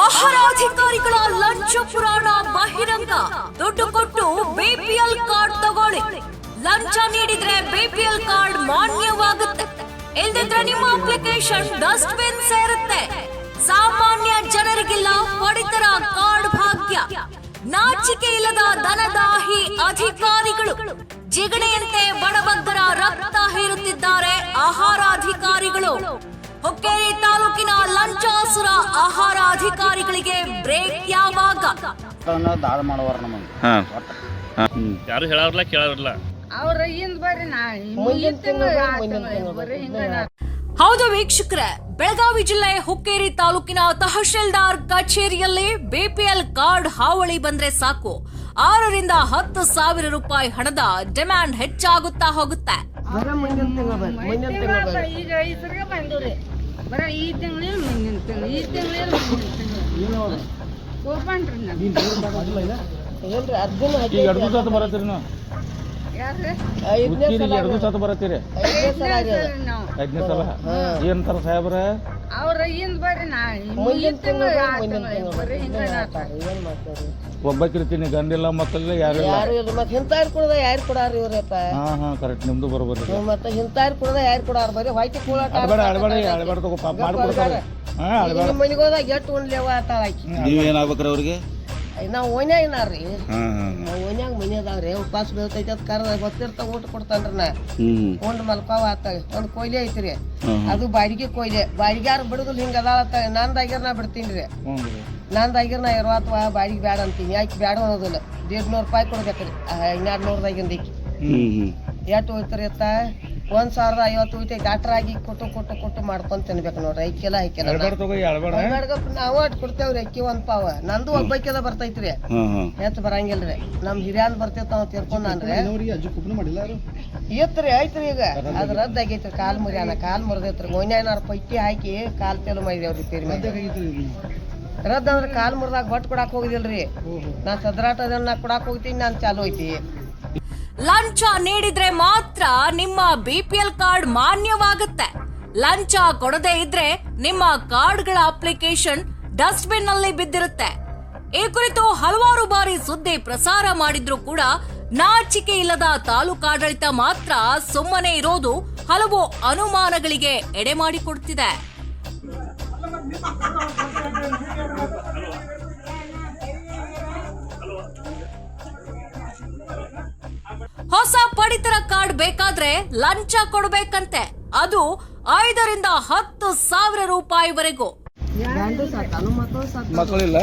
ಆಹಾರ ಅಧಿಕಾರಿಗಳ ಲಂಚ ಪುರಾಣ ಬಹಿರಂಗ. ದುಡ್ಡು ಕೊಟ್ಟು ಬಿಪಿಎಲ್ ಕಾರ್ಡ್ ತಗೊಳ್ಳಿ. ಲಂಚ ನೀಡಿದ್ರೆ ಬಿಪಿಎಲ್ ಕಾರ್ಡ್ ಮಾನ್ಯವಾಗುತ್ತೆ. ಇಲ್ದಿದ್ರೆ ನಿಮ್ಮ ಅಪ್ಲಿಕೇಶನ್ ಡಸ್ಟ್ ಬಿನ್ ಸೇರುತ್ತೆ. ಸಾಮಾನ್ಯ ಜನರಿಗೆಲ್ಲ ಪಡಿತರ ಕಾರ್ಡ್ ಭಾಗ್ಯ. ನಾಚಿಕೆ ಇಲ್ಲದ ದನದಾಹಿ ಅಧಿಕಾರಿಗಳು. ಜಿಗಣೆಯಂತೆ ಬಡಬಗ್ಗರ ರಕ್ತ ಹೀರುತ್ತಿದ್ದಾರೆ ಆಹಾರ ಅಧಿಕಾರಿಗಳು ಹೊಕ್ಕೇರಿ ತಾಲೂಕಿನ ಲಂಚಾಸುರ ಆಹಾರ ಅಧಿಕಾರಿಗಳಿಗೆ ಬ್ರೇಕ್ ಯಾವಾಗ? ದಾಳಿ ಮಾಡುವಾರ ನಮಗೆ ಯಾರು ಹೇಳೋರ್ಲ ಕೇಳೋರ್ಲ? ಅವ್ರ ಹಿಂದ್ ಬರ್ರಿ ನಾ ಮುಂದಿನ ತಿಂಗಳು ಬರ್ರಿ ಹಿಂಗ ಹೌದು ವೀಕ್ಷಕರೇ ಬೆಳಗಾವಿ ಜಿಲ್ಲೆ ಹುಕ್ಕೇರಿ ತಾಲೂಕಿನ ತಹಶೀಲ್ದಾರ್ ಕಚೇರಿಯಲ್ಲಿ ಬಿಪಿಎಲ್ ಕಾರ್ಡ್ ಹಾವಳಿ ಬಂದ್ರೆ ಸಾಕು. ಆರರಿಂದ ಹತ್ತು ಸಾವಿರ ರೂಪಾಯಿ ಹಣದ ಡಿಮ್ಯಾಂಡ್ ಹೆಚ್ಚಾಗುತ್ತಾ ಹೋಗುತ್ತೆ. ಈಗ ಐಸರ್ಗ ಬಂದವ್ರಿ. ಬರ ಈ ತಿಂಗಳು ಮುಂದಿನ ತಿಂಗಳು ಈ ತಿಂಗಳು ಮುಂದಿನ ತಿಂಗಳು. ಓಪನ್ರಿ ನಾನು. ಈಗ ಎರಡು ಬರತ್ತೀರಿ ನಾವು ಯಾರ್ರಿ? ಹುಕ್ಕೀರಿಗೆ ಎರಡು ಬರತ್ತೀರಿ. ನಾವು. ಐದನೇ ಸಲ ಏನಂತಾರ ಸಾಹೇಬ್ರ? ಅವ್ರ ಹಿಂದ್ ಬರ್ರಿ ನಾ ಮುಂದಿನ ತಿಂಗಳು ಬರ್ರಿ ಹಿಂಗ ಒಬ್ಬಕ್ಕಿರ್ತೀನಿ ಗಂಡಿಲ್ಲ ಮಕ್ಕಳಿಲ್ಲ ಯಾರು ಯಾರು ಇಲ್ಲ ಮತ್ತೆ ಹಿಂತಾರು ಕುಡ್ದ ಯಾರು ಕೊಡಾರ ಇವ್ರಪ್ಪ ಹಾ ಹಾ ಕರೆಕ್ಟ್ ನಿಮ್ದು ಬರ್ಬೋದು ಮತ್ತೆ ಹಿಂತಾರು ಕುಡ್ದ ಯಾರು ಕೊಡಾರ? ಬರೀ ಹೊಯ್ತಿ ಕೂಳಾಟ ಅಳ್ಬೇಡ ಅಳ್ಬೇಡ ಅಳ್ಬೇಡ ತಗೋ ಪಾಪ ಮಾಡ್ಕೊಡ್ತಾರೆ ಹಾ ಅಳ್ಬೇಡ ಎಷ್ಟು ಉಣ್ಲೇವ ಆತ ಆಕಿ? ನೀವು ಏನಾಗ್ಬೇಕ್ರಿ ಅವ್ರಿಗೆ? ನಾವು ಓನ್ಯಾಗ ಏನಾರ್ರಿ ಹಾಂ ಹಾಂ ನಾವು ಓನ್ಯಾಗ ಮನೆ ರೀ ಉಪವಾಸ ಬೀಳ್ತೈತಿ ಅಂತ ಕರ್ದ ಗೊತ್ತಿರ್ತಾವ ಊಟ ಕೊಡ್ತಾನ್ರಿ ನಾ. ಹ್ಞೂ ಉಂಡ್ ಮಲ್ಕಾವ ಆತ ಒಂದ್ ಕೊಯ್ಲಿ ಐತ್ರಿ. ಅದು ಬಾಡಿಗೆ ಕೊಯ್ಲಿ ಬಾಡಿಗ್ಯಾರ ಬಿಡುದಿಲ್ಲ ಹಿಂಗ ಅದಾಳತ್ತ ನಂದಾಗ್ಯಾರ ನಾ ಬಿಡ್ತೀನಿ ರೀ. ನಂದಾಗ್ಯಾರ ನಾ ಇರುವತ್ವ ಬಾಡಿಗೆ ಬೇಡ ಅಂತೀನಿ. ಯಾಕೆ ಬೇಡ ಅನ್ನೋದಿಲ್ಲ. ದೇಡ್ ನೂರು ರೂಪಾಯಿ ಕೊಡ್ಬೇಕ್ರಿ. ಹನ್ನೆರಡು ನೂರದಾಗಿಂದ ಹ್ಞೂ ಎಷ್ಟು ಹೋಯ್ತಾರ ಇತ್ತ ಒಂದ್ ಸಾವಿರದ ಐವತ್ತು ಡಾಕ್ಟರ್ ಆಗಿ ಕೊಟ್ಟು ಕೊಟ್ಟು ಕೊಟ್ಟು ಮಾಡ್ಕೊಂಡ್ ತಿನ್ಬೇಕು ನೋಡ್ರಿ. ಐಕೆಲ್ಲ ಐಕೆಲ್ಲ ನಾವು ಅಟ್ ಕೊಡ್ತೇವ್ರಿ ಅಕ್ಕಿ ಒಂದ್ ಪಾವ. ನಂದು ಒಬ್ಬಕ್ಕೆದ ಬರ್ತೈತ್ರಿ. ಹೆಚ್ಚು ಬರಂಗಿಲ್ರಿ. ನಮ್ ಹಿರಿಯನ್ ಬರ್ತೈತ ಅವ್ ನಾನ್ರಿ. ಇತ್ರಿ ಐತ್ರಿ ಈಗ. ಅದ ರದ್ದ ಆಗೈತ್ರಿ ಕಾಲ್ ಮುರಿಯಾನ ಕಾಲ್ ಮುರಿದೈತ್ರಿ. ಮೊನ್ಯಾನಾರ ಪೈಕಿ ಹಾಕಿ ಕಾಲ್ ತೆಲು ಮಾಡಿದೇವ್ರಿ ತೀರ್ ರದ್ದ ಅಂದ್ರೆ ಕಾಲ್ ಮುರಿದಾಗ ಬಟ್ ಕೊಡಾಕ್ ಹೋಗಿದಿಲ್ರಿ. ನಾ ಸದ್ರಾಟದನ್ನ ಕೊಡಾಕ್ ಹೋಗ್ತೀನಿ ನಾನ್ ಚಾಲು ಐತಿ ಲಂಚ ನೀಡಿದ್ರೆ ಮಾತ್ರ ನಿಮ್ಮ ಬಿ ಪಿ ಎಲ್ ಕಾರ್ಡ್ ಮಾನ್ಯವಾಗುತ್ತೆ. ಲಂಚ ಕೊಡದೇ ಇದ್ರೆ ನಿಮ್ಮ ಕಾರ್ಡ್ಗಳ ಅಪ್ಲಿಕೇಶನ್ ಡಸ್ಟ್ಬಿನ್ನಲ್ಲಿ ಬಿದ್ದಿರುತ್ತೆ. ಈ ಕುರಿತು ಹಲವಾರು ಬಾರಿ ಸುದ್ದಿ ಪ್ರಸಾರ ಮಾಡಿದ್ರು ಕೂಡ ನಾಚಿಕೆ ಇಲ್ಲದ ತಾಲೂಕಾಡಳಿತ ಮಾತ್ರ ಸುಮ್ಮನೆ ಇರೋದು ಹಲವು ಅನುಮಾನಗಳಿಗೆ ಎಡೆ ಮಾಡಿಕೊಡ್ತಿದೆ. ಹೊಸ ಪಡಿತರ ಕಾರ್ಡ್ ಬೇಕಾದ್ರೆ ಲಂಚ ಕೊಡ್ಬೇಕಂತೆ. ಅದು ಐದರಿಂದ ಹತ್ತು ಸಾವಿರ ರೂಪಾಯಿವರೆಗೂ. ಮಕ್ಕಳಿಲ್ಲ?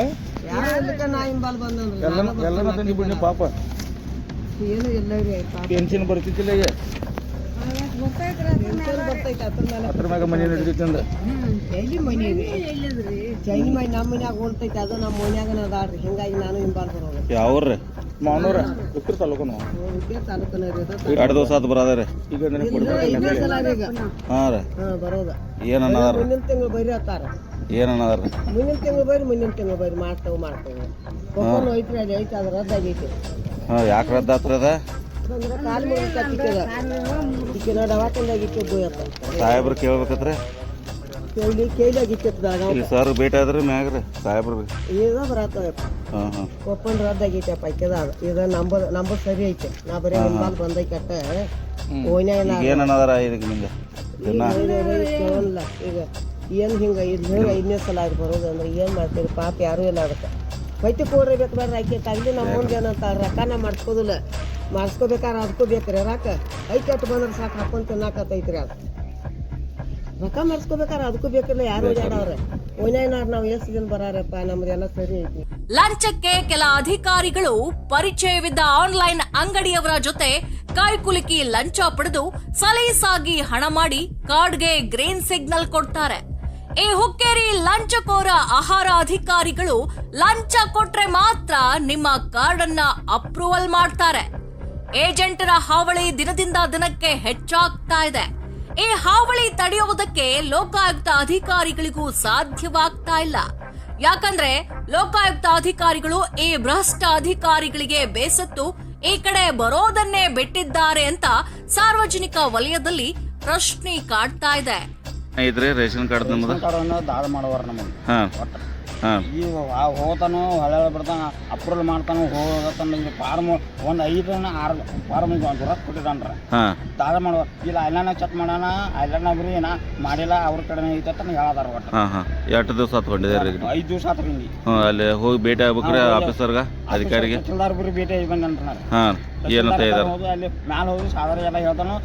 ಯಾರು ಇಲ್ಲಕ ನಾ ಹಿಂಬಾಲ್ ಬಂದನ್ರಿ ಎಲ್ಲ ಎಲ್ಲ ಪಾಪ. ಏನು ಇಲ್ಲ ರೀ ಪಾಪ. ಪೆನ್ಷನ್ ಬರ್ತಿದ್ದಿಲ್ಲ ಈಗ. ಅದ್ರ ಮ್ಯಾಗ ಮನೆ ನಡೀತೈತಿ ಅಂದ. ಎಲ್ಲಿ ಮನಿ ಚೈನಿ ಮನೆ ನಮ್ಮ ಮನ್ಯಾಗ ಹೊಂಟೈತಿ ಅದು ನಮ್ಮ ಮನ್ಯಾಗ ಅದಾಳ್ರಿ. ಹಿಂಗಾಗಿ ನಾನು ಹಿಂಬಾಲ್ ಬರೋದು. ಯಾವ್ರಿ ಮಾವನವ್ರ ಉತ್ತರ ತಾಲೂಕನ. ಎರಡು ದಿವಸ ಆತು ಬರೋದ ಈಗ ನನಗೆ ರೀ ಈಗ. ಹಾಂ ರೀ. ಏನು ಅನ್ನದಾರ ಮುಂದಿನ ತಿಂಗಳು ಬೈರಿ ಅತ್ತಾರ ಏನು ಅನ್ನದಾರ ಮುಂದಿನ ತಿಂಗಳು ಬೈರಿ ಮುಂದಿನ ತಿಂಗಳು ಬರ್ರಿ ಮಾಡ್ತೇವೆ ಮಾಡ್ತೇವೆ. ಕೊಪ್ಪನ್ ಐತ್ರಿ ಅದು ಐತೆ ಅದು ರದ್ದು ಆಗೈತೆ. ಹಾಂ ಯಾಕೆ ರದ್ದು ಆತ್ರಿ ಅದ? ಅಂದ್ರೆ ಕಾಲು ಸಾಹೇಬ್ರು ಕೇಳ್ಬೇಕತ್ರಿ. ಕೇಳಿ ಕೇಳಿ ಇಲ್ಲಿ ಸರ್ ಭೇಟಿ ಆದ್ರೆ ಮ್ಯಾಗ ರೀ ಸಾಹೇಬ್ರು ಈಗ ಬರತ್ತವೆ. ಹಾಂ ಹಾಂ. ಕೊಪ್ಪನ್ ರದ್ದು ಆಗೈತೆ ಪೈಕೆದ ಅದು ಇದು ನಂಬರ್ ನಂಬರ್ ಸರಿ ಐತೆ. ನಾ ಬರೀ ಓನ್ಯಾಗ ಏನು ಅನ್ನದಾರ ಇದಕ್ಕೆ ನಿಂಗೆ ದಿನ ಕೇಳಲ್ಲ. ಈಗ ಏನು ಹಿಂಗೆ ಇದು ಐದನೇ ಸಲ ಆಗಿ ಬರೋದು ಅಂದ್ರೆ ಏನು ಮಾಡ್ತೀರಿ? ಪಾಪ ಯಾರು ಇಲ್ಲ ಅದಕ್ಕೆ. ಬೈತಿ ಕೊಡ್ರಿ ಬೇಕು ಬೇಡ್ರಿ ಆಕೆ. ತಗಲಿ ನಮ್ಮ ಮುಂದೆ ಏನಂತ ರೊಕ್ಕನ ಮಾಡ್ಸ್ಕೋದಿಲ್ಲ. ಮಾಡಿಸ್ಕೋಬೇಕಾದ್ರೆ ಅದಕ್ಕೂ ಬೇಕ್ರಿ ರೊಕ್ಕ. ಐಕೆ ಬಂದ್ರೆ ಸಾಕು ಹಾಕೊಂಡು ತಿನ್ನಾಕತ್ತೈತ್ರಿ ಅದು. ರೊಕ್ಕ ಮಾಡಿಸ್ಕೋಬೇಕಾರ ಅದಕ್ಕೂ ಬೇಕಿಲ್ಲ ಯಾರು ಓಡಾಡವ್ರೆ. ನಾವು ಎಷ್ಟು ದಿನ ಬರಾರಪ್ಪ ನಮ್ದೆಲ್ಲ ಸರಿ ಐತಿ. ಲಂಚಕ್ಕೆ ಕೆಲ ಅಧಿಕಾರಿಗಳು ಪರಿಚಯವಿದ್ದ ಆನ್ಲೈನ್ ಅಂಗಡಿಯವರ ಜೊತೆ ಕೈಕುಲುಕಿ ಲಂಚ ಪಡೆದು ಸಲೀಸಾಗಿ ಹಣ ಮಾಡಿ ಕಾರ್ಡ್ಗೆ ಗ್ರೀನ್ ಸಿಗ್ನಲ್ ಕೊಡ್ತಾರೆ. ಈ ಹುಕ್ಕೇರಿ ಲಂಚಕೋರ ಆಹಾರ ಅಧಿಕಾರಿಗಳು ಲಂಚ ಕೊಟ್ರೆ ಮಾತ್ರ ನಿಮ್ಮ ಕಾರ್ಡ್ ಅನ್ನ ಅಪ್ರೂವಲ್ ಮಾಡ್ತಾರೆ. ಏಜೆಂಟರ ಹಾವಳಿ ದಿನದಿಂದ ದಿನಕ್ಕೆ ಹೆಚ್ಚಾಗ್ತಾ ಇದೆ. ಈ ಹಾವಳಿ ತಡೆಯುವುದಕ್ಕೆ ಲೋಕಾಯುಕ್ತ ಅಧಿಕಾರಿಗಳಿಗೂ ಸಾಧ್ಯವಾಗ್ತಾ ಇಲ್ಲ. ಯಾಕಂದ್ರೆ ಲೋಕಾಯುಕ್ತ ಅಧಿಕಾರಿಗಳು ಈ ಭ್ರಷ್ಟ ಅಧಿಕಾರಿಗಳಿಗೆ ಬೇಸತ್ತು ಈ ಕಡೆ ಬರೋದನ್ನೇ ಬಿಟ್ಟಿದ್ದಾರೆ ಅಂತ ಸಾರ್ವಜನಿಕ ವಲಯದಲ್ಲಿ ಪ್ರಶ್ನೆ ಕಾಡ್ತಾ ಇದೆ. ರೇಷನ್ ಕಾರ್ಡ್ ದಾಳ ನಮಗೆ ಹಾಂ. ಹಾಂ ಈ ಹೋತಾನು ಹೊಳೆ ಬಿಡ್ತಾನ ಅಪ್ರೂವಲ್ ಮಾಡ್ತಾನೋ ಹೋಗತ್ತಾನ ಈಗ ಫಾರ್ಮ್ ಒಂದು ಐದು ಆರು ಫಾರ್ಮ್ ರೊಕ್ಕ ಕೊಟ್ಟಿದ್ದಾನ್ರ. ತಾಜ ಮಾಡುವ. ಇಲ್ಲ ಐಲಾನ ಚೆಕ್ ಮಾಡೋಣ ಐಲಾನ ಬರೀ ಏನ ಮಾಡಿಲ್ಲ ಅವ್ರ ಕಡೆ ಐತಂತ ಹೇಳದಾರ ಒಟ್ಟು. ಎಷ್ಟು ದಿವಸ ಹತ್ಕೊಂಡಿದ್ದಾರೆ ಈಗ ಐದು ದಿವಸ ಹ್ಞೂ ಅಲ್ಲಿ ಹೋಗಿ ಭೇಟಿ ಆಗ್ಬೇಕ್ರಿ ಆಫೀಸರ್ಗ ಅಧಿಕಾರಿಗೆ. ತಹಸೀಲ್ದಾರ್ ಬರೀ ಭೇಟಿ ಆಗಿ ಬಂದಂತ ಹಾಂ. ಏನಂತ ಇದಾರೆ ಅಲ್ಲಿ ಮ್ಯಾಲ ಹೋಗಿ ಸಾಧಾರ ಎಲ್ಲ ಹೇಳ್ತಾನು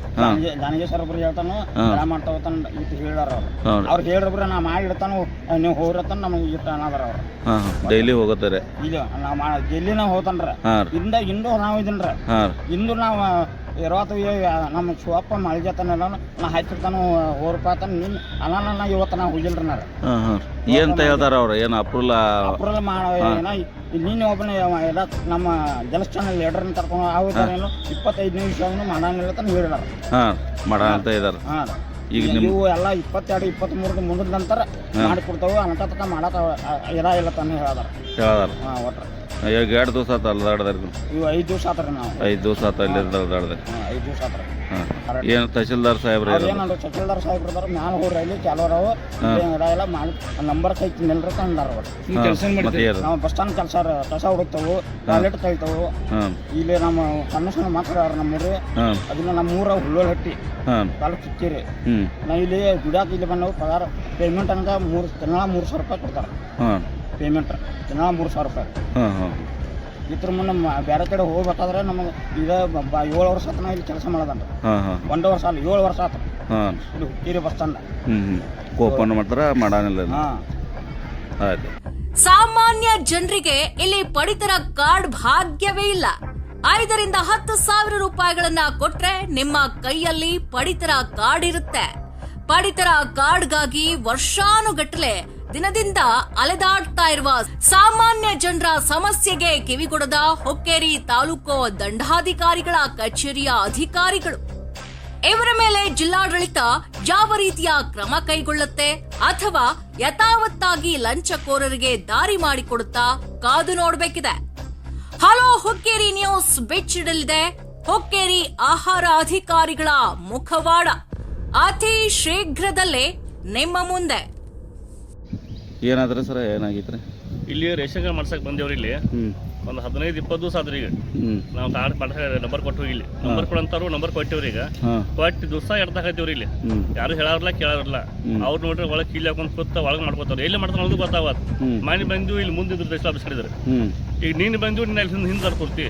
ಗಾನಿಗೆ ಸರ್ ಒಬ್ರು ಹೇಳ್ತಾನು ಎಲ್ಲ ಮಾಡ್ತಾ ಹೋಗ್ತಾನ ಇಂತ ಹೇಳಾರ ಅವ್ರು. ಅವ್ರು ನಾ ಮಾಡಿಡ್ತಾನು ನೀವು ಹೋಗಿರತ್ತಾನ ನಮಗೆ ಇಟ್ಟ ಅನ್ನೋದಾರ ಅವ್ರು. ಡೈಲಿ ಹೋಗುತ್ತಾರೆ. ಇಲ್ಲ ನಾವು ಡೈಲಿ ನಾವು ಹೋಗ್ತಾನ್ರ. ಇಂದ ಇಂದು ನಾವು ಇದನ್ರ. ಇಂದು ನಾವು ಇರೋತ್ತು ನಮ್ಮ ಶಿವಪ್ಪ ಮಳಿಗೆತನ ನಾ ಹಚ್ಚಿರ್ತಾನು ಹೋರ್ಪಾತನ ನಿನ್ನ ಅನ್ನ ಇವತ್ತು ನಾ ಹೋಗಿಲ್ರಿ ನಾರ ಹಾಂ ಹಾಂ. ಏನಂತ ಹೇಳ್ತಾರ ಅವ್ರು? ಏನು ಅಪ್ರೂಲ? ಅಪ್ರೂಲ್ ಮಾಡ ಏನ ನಿನ್ನೆ ಒಬ್ಬನ ಎಲ್ಲ ನಮ್ಮ ಜಲಸ್ಥಾನ ಲೀಡರ್ನ ಕರ್ಕೊಂಡು ಅವ್ರೇನು ಇಪ್ಪತ್ತೈದು ನಿಮಿಷ ಮಡಾನ ಅಂತ ಹೇಳಿದಾರ. ಹಾಂ ಮಾಡೋಣ ಅಂತ ಇದಾರೆ ಹಾಂ. ಈಗ ನೀವು ಎಲ್ಲ ಇಪ್ಪತ್ತೆರಡು ಇಪ್ಪತ್ತ್ಮೂರದ ಮುಂದಿನ ನಂತರ ಮಾಡಿಕೊಡ್ತಾವೆ ಅನಕ ತಕ ಮಾಡಕ ಇರ ಇಲ್ಲ ತಾನೇ ಹೇಳ್ದಾರ. ಹೇಳದಾರ. ಹಾಂ ಒಟ್ರು. ಈಗ ಎರಡು ದಿವಸ ಆತ ಅಲ್ದಾಡ್ದಾರ ಇವು ಐದು ದಿವಸ ಆತ್ರಿ ನಾವು. ಐದು ದಿವಸ ಆತ ಅಲ್ಲಿ ಅಲ್ದಾಡ್ದೆ ಏನು ಐದು ದಿವಸ ಆತ್ರಿ ಹಾಂ. ಏನು ತಹಶೀಲ್ದಾರ್ ಸಾಹೇಬ್ರು ಅವ್ರು ಏನಂದ್ರೆ ತಹಸೀಲ್ದಾರ್ ಸಾಹೇಬ್ರು ಇದಾರೆ ಮ್ಯಾಲ ಹೋಗ್ರಿ ಅಲ್ಲಿ ಚಾಲೋರವು ಎಲ್ಲ ಮಾಡಿ ನಂಬರ್ ಕೈ ನಿಲ್ರಿ ಅಂದಾರ ಅವ್ರು. ಮತ್ತೆ ನಾವು ಬಸ್ ಸ್ಟ್ಯಾಂಡ್ ಕೆಲಸ ಕಸ ಹುಡುಕ್ತವು ಟಾಯ್ಲೆಟ್ ತೆಗಿತಾವು ಹಾಂ. ಇಲ್ಲಿ ನಮ್ಮ ಸಣ್ಣ ಮಾತ್ರ ಮಕ್ಕಳು ಅವ್ರು ನಮ್ಮೂರು ಹಾಂ. ಅದನ್ನ ನಮ್ಮೂರ ಹುಲ್ಲೋಲ್ ಹಟ್ಟಿ ಹಾಂ. ತಾಲೂಕು ಚಿಕ್ಕೇರಿ ಹ್ಞೂ ನಾವು ಇಲ್ಲಿ ದುಡ್ಯಾಕ ಇಲ್ಲಿ ಬಂದವು ಪಗಾರ ಪೇಮೆಂಟ್ ಅಂತ ಮೂರು ತಿಂಗಳ ಮೂರು ಸಾವಿರ ರೂಪಾಯಿ ಕೊಡ್ತಾರೆ. ಹಾಂ. ಪೇಮೆಂಟ್ ದಿನ ಮೂರು ಸಾವಿರ ರೂಪಾಯಿ. ಹಾಂ ಹಾಂ. ಇದ್ರ ಮುನ್ನ ಮ- ಬೇರೆ ಕಡೆ ಹೋಗ್ಬೇಕಾದ್ರೆ ನಮಗೆ ಈಗ ಬ- ಬ- ಏಳು ವರ್ಷ ಆತನ ನಾ ಇಲ್ಲಿ ಕೆಲಸ ಮಾಡೋದಂತ ಹಾಂ ಹಾಂ. ಒಂದು ವರ್ಷ ಅಲ್ಲ ಏಳು ವರ್ಷ ಆತ. ಹಾಂ. ಇಲ್ಲಿ ಹುಕ್ಕೇರಿ ಬಸ್ ಸ್ಟ್ಯಾಂಡ್. ಹ್ಞೂ ಹ್ಞೂ ಓಪನ್ ಮಾಡ್ತಾರ ಮಾಡಾನಿಲ್ಲ ಹಾಂ. ಆಯ್ತು. ಸಾಮಾನ್ಯ ಜನರಿಗೆ ಇಲ್ಲಿ ಪಡಿತರ ಕಾರ್ಡ್ ಭಾಗ್ಯವೇ ಇಲ್ಲ. ಐದರಿಂದ ಹತ್ತು ಸಾವಿರ ರೂಪಾಯಿಗಳನ್ನ ಕೊಟ್ರೆ ನಿಮ್ಮ ಕೈಯಲ್ಲಿ ಪಡಿತರ ಕಾರ್ಡ್ ಇರುತ್ತೆ. ಪಡಿತರ ಕಾರ್ಡ್ಗಾಗಿ ವರ್ಷಾನುಗಟ್ಟಲೆ ದಿನದಿಂದ ಅಲೆದಾಡ್ತಾ ಇರುವ ಸಾಮಾನ್ಯ ಜನರ ಸಮಸ್ಯೆಗೆ ಕಿವಿಗೊಡದ ಹೊಕ್ಕೇರಿ ತಾಲೂಕು ದಂಡಾಧಿಕಾರಿಗಳ ಕಚೇರಿಯ ಅಧಿಕಾರಿಗಳು. ಇವರ ಮೇಲೆ ಜಿಲ್ಲಾಡಳಿತ ಯಾವ ರೀತಿಯ ಕ್ರಮ ಕೈಗೊಳ್ಳುತ್ತೆ ಅಥವಾ ಯಥಾವತ್ತಾಗಿ ಲಂಚಕೋರರಿಗೆ ದಾರಿ ಮಾಡಿಕೊಡುತ್ತಾ ಕಾದು ನೋಡಬೇಕಿದೆ. Hello Hukkeri news ಬೆಚ್ಚಿಡಲಿದೆ. ಹೊಕ್ಕೇರಿ ಆಹಾರ ಅಧಿಕಾರಿಗಳ ಮುಖವಾಡ. ಅತಿ ಶೀಘ್ರದಲ್ಲೇ ನಿಮ್ಮ ಮುಂದೆ. ಏನಾದ್ರಿ ಸರ್ ಏನಾಗಿತ್ರಿ ಇಲ್ಲಿ ರೇಷನ್ ಕಾರ್ಡ್ ಮಾಡ್ಸಕ್ ಬಂದೇವ್ರಿ ಇಲ್ಲಿ. ಹ್ಞೂ ಒಂದು ಹದಿನೈದು ಇಪ್ಪತ್ತು ದಿವಸ ಆದ್ರಿ ಈಗ. ಹ್ಞೂ ನಾವು ಕಾರ್ಡ್ ಮಾಡ್ಸ ನಂಬರ್ ಕೊಟ್ಟು ಇಲ್ಲಿ ನಂಬರ್ ಕೊಡಂತಾರು ನಂಬರ್ ಕೊಟ್ಟೇವ್ರಿ ಈಗ. ಹಾಂ. ಕೊಟ್ಟು ದಿವಸ ಎಡ್ದಾಕತ್ತೀವ್ರಿ ಇಲ್ಲಿ. ಹ್ಞೂ ಯಾರು ಹೇಳಾರಲ್ಲ ಕೇಳಾರಲ್ಲ. ಅವ್ರು ನೋಡ್ರಿ ಒಳಗೆ ಕೀಲಿ ಹಾಕೊಂಡ್ ಕೂತ ಒಳಗೆ ಮಾಡ್ಕೋತಾರೆ ಎಲ್ಲಿ ಮಾಡ್ತಾರ ಅನ್ನೋದು ಗೊತ್ತಾವತ್ ಹ್ಮ್. ಮನೆ ಬಂದು ಇಲ್ಲಿ ಮುಂದೆ ದೇಶ ಆಫೀಸ್ ಹಿಡಿದ್ರು ಹ್ಞೂ ಈಗ ನೀನು ಬಂದು ನಿನ್ನ ಹಿಂದೆ ಹಿಂದೆ ತರ್ಕೊಡ್ತಿ.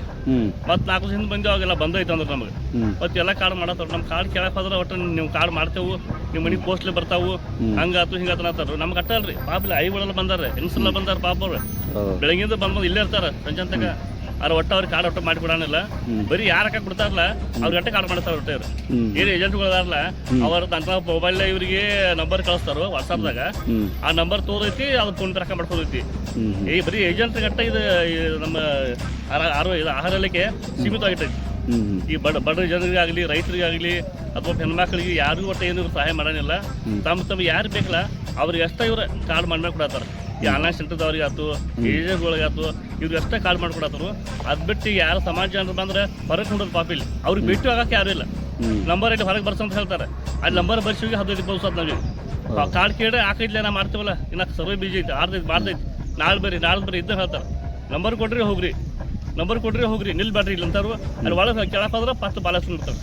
ಮತ್ತೆ ನಾಲ್ಕು ಹಿಂದೆ ಬಂದು ಅವಾಗೆಲ್ಲ ಬಂದೈತೆ ಅಂದ್ರೆ ನಮಗೆ. ಮತ್ತೆ ಎಲ್ಲ ಕಾರ್ಡ್ ಮಾಡತ್ತಾರ ನಮ್ಮ ಕಾರ್ಡ್ ಕೇಳಕ್ ಹೋದ್ರೆ ಒಟ್ಟು ನೀವು ಕಾರ್ಡ್ ಮಾಡ್ತೇವು. ನಿಮ್ಮ ಮನೆಗೆ ಪೋಸ್ಟ್ಲಿ ಬರ್ತಾವು. ಹಂಗಾತು ಹಿಂಗಾತು ಅಂತಾರ ನಮ್ಗೆ ಅಟ್ಟಲ್ರಿ ಪಾಪ ಇಲ್ಲ ಐಗಳೆಲ್ಲ ಬಂದಾರ ಹೆಂಗಸಲ್ಲ ಬಂದಾರ ಪಾಪ ಅವ್ರು. ಬೆಳಗಿಂದ ಬಂದ್ ಇಲ್ಲೇ ಇರ್ತಾರ. ಸಂಜೆ ತನಕ. ಅವ್ರ ಒಟ್ಟು ಅವ್ರಿಗೆ ಕಾರ್ಡ್ ಒಟ್ಟು ಮಾಡಿ ಬರೀ ಯಾರ ಕೊಡ್ತಾರಲ್ಲ ಅವ್ರ ಅಟ್ಟೆ ಕಾರ್ಡ್ ಮಾಡ್ತಾರ ಒಟ್ಟೆ ಅವ್ರು ಹ್ಞೂ ಏನು ಏಜೆಂಟ್ಗಳು ಅದಾರಲ್ಲ ಅವ್ರ ತನ್ನ ಮೊಬೈಲ್ ಇವರಿಗೆ ನಂಬರ್ ಕಳಿಸ್ತಾರ ವಾಟ್ಸಾಪ್ದಾಗ ಆ ನಂಬರ್ ತೋರೈತಿ ಅದು ಫೋನ್ ರೊಕ್ಕ ಮಾಡ್ಕೊಂಡೈತಿ ಈ ಬರೀ ಏಜೆಂಟ್ ಗಟ್ಟ ಇದು ನಮ್ಮ ಆರ- ಇದು ಆಹಾರ ಇಲಾಖೆ ಸೀಮಿತವಾಗಿರ್ತೈತಿ ಈ ಬಡ ಬಡ ಜನರಿಗಾಗಲಿ ರೈತರಿಗಾಗಲಿ ಅಥವಾ ಹೆಣ್ಮಕ್ಳಿಗೆ ಯಾರಿಗೂ ಒಟ್ಟು ಏನು ಸಹಾಯ ಮಾಡೋಣಿಲ್ಲ ತಮ್ಮ ತಮ್ಮ ಯಾರು ಬೇಕಲ್ಲ ಅವ್ರಿಗೆ ಅಷ್ಟೇ ಇವ್ರ ಕಾರ್ಡ್ ಮಾಡ್ಮೇಲೆ ಕೊಡತ್ತಾರ. ಈ ಆನ್ಲೈನ್ ಸೆಂಟರ್ದವ್ರಿಗೆ ಆತು ಏಜೆಂಟ್ಗಳಿಗಾತು ಇವ್ರಿಗೆ ಅಷ್ಟೇ ಕಾಲ್ ಮಾಡ್ಕೊಡತ್ತರು ಅದ್ ಬಿಟ್ಟು ಯಾರು ಸಮಾಜ ಜನರು ಬಂದ್ರೆ ಹೊರಗೆ ನೋಡೋದು ಪಾಪ ಇಲ್ಲಿ. ಅವ್ರಿಗೆ ಭೇಟಿ ಆಗಕ್ಕೆ ಯಾರು ಇಲ್ಲ. ನಂಬರ್ ಇಟ್ಟು ಹೊರಗೆ ಬರ್ಸಂತ ಹೇಳ್ತಾರೆ. ಅಲ್ಲಿ ನಂಬರ್ ಬರ್ಸಿಗೆ ಹದಿನೈದು ಇಪ್ಪತ್ತು ದಿವಸ ನಾವೀಗ ಕಾರ್ಡ್ ಕೇಳಿ ಹಾಕೈತ್ಲೆ ನಾ ಮಾಡ್ತೀವಲ್ಲ ಇನ್ನ ಸರ್ವೆ ಬೀಜ ಐತಿ ಆರ್ತೈತಿ ಮಾಡ್ದೈತಿ ನಾಳೆ ಬರ್ರಿ ನಾಳೆ ಬರ್ರಿ ಇದ್ದ ಹೇಳ್ತಾರೆ. ನಂಬರ್ ಕೊಡ್ರಿ ಹೋಗ್ರಿ. ನಂಬರ್ ಕೊಡ್ರಿ ಹೋಗ್ರಿ ನಿಲ್ಬೇಡ್ರಿ ಇಲ್ಲಿ ಅಂತಾರು ಅಲ್ಲಿ ಒಳಗೆ ಕೆಳಕ್ಕೆ ಹೋದ್ರೆ ಫಸ್ಟ್ ಬಾಲಸ್ ನೋಡ್ತಾರೆ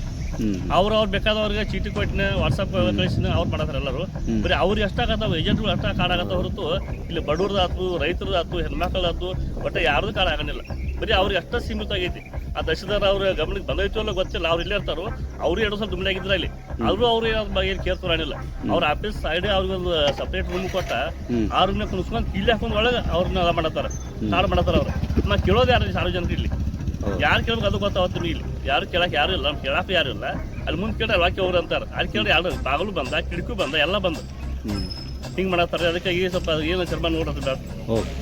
ಅವ್ರು ಅವ್ರು ಬೇಕಾದವ್ರಿಗೆ ಚೀಟಿ ಕೊಟ್ಟಿನ ವಾಟ್ಸಪ್ ಕಳಿಸಿನ ಅವ್ರು ಮಾಡತಾರೆ ಎಲ್ಲರೂ. ಬರೀ ಅವ್ರಿಗೆ ಎಷ್ಟಾಗತ್ತಾವ ಏಜೆಂಟ್ಗಳು ಅಷ್ಟ ಕಾರ್ಡ್ ಆಗತ್ತ ಹೊರತು ಇಲ್ಲಿ ಬಡವ್ರದಾತು ರೈತರದಾತು ಹೆಣ್ಮಕ್ಳದಾತು ಬಟ್ ಯಾರ್ದು ಕಾರ್ಡ್ ಆಗಂಗಿಲ್ಲ. ಬರೀ ಅವ್ರಿಗೆ ಅಷ್ಟ ಸೀಮಿತ ಆಗೈತಿ ಆ ದಶದಾರ ಅವ್ರ ಗಮನಕ್ಕೆ ಬಂದೈತು ಅಲ್ಲ ಗೊತ್ತಿಲ್ಲ ಅವ್ರು ಇಲ್ಲೇ ಇರ್ತಾರೋ ಅವ್ರು ಎರಡು ಸಲ ದುಮ್ನೆ ಆಗಿದ್ರ ಇಲ್ಲಿ ಅವರು ಅವ್ರು ಏನು ಕೇರ್ ತೋರಾಣಿಲ್ಲ ಅವ್ರ ಆಫೀಸ್ ಸೈಡ್ ಅವ್ರಿಗೆ ಒಂದು ಸಪ್ರೇಟ್ ರೂಮ್ ಕೊಟ್ಟ ಆ ರೂಮ್ನ ಕುಣಿಸ್ಕೊಂಡು ಇಲ್ಲಿ ಹಾಕೊಂಡು ಒಳಗೆ ಅವ್ರನ್ನ ಮಾಡತ್ತಾರ ಕಾರ್ಡ್ ಮಾಡತ್ತಾರ ಅವ್ರು. ನಾ ಕೇಳೋದು ಯಾರು ಸಾರ್ವಜನಿಕ ಇಲ್ಲಿ? ಯಾರು ಕೇಳಬೇಕು ಅದು ಗೊತ್ತಾವತ್ತು ಇಲ್ಲಿ. ಯಾರು ಕೇಳಕ್ಕೆ ಯಾರು ಇಲ್ಲ ಕೇಳಕ್ಕೆ ಯಾರು ಇಲ್ಲ. ಅಲ್ಲಿ ಮುಂದೆ ಅಲ್ಲಿ ವಾಕ್ಯ ಹೋಗ್ರಿ ಅಂತಾರೆ. ಅಲ್ಲಿ ಕೇಳಿ ಯಾರು ಬಾಗಲು ಬಂದ ಕಿಟಕಿ ಬಂದ ಎಲ್ಲ ಬಂದ. ಹಿಂಗೆ ಮಾಡತ್ತಾರೆ ಅದಕ್ಕೆ ಈ ಸ್ವಲ್ಪ ಏನು ಚರ್ಮ ನೋಡೋದು ಬೇಡ ಓಕೆ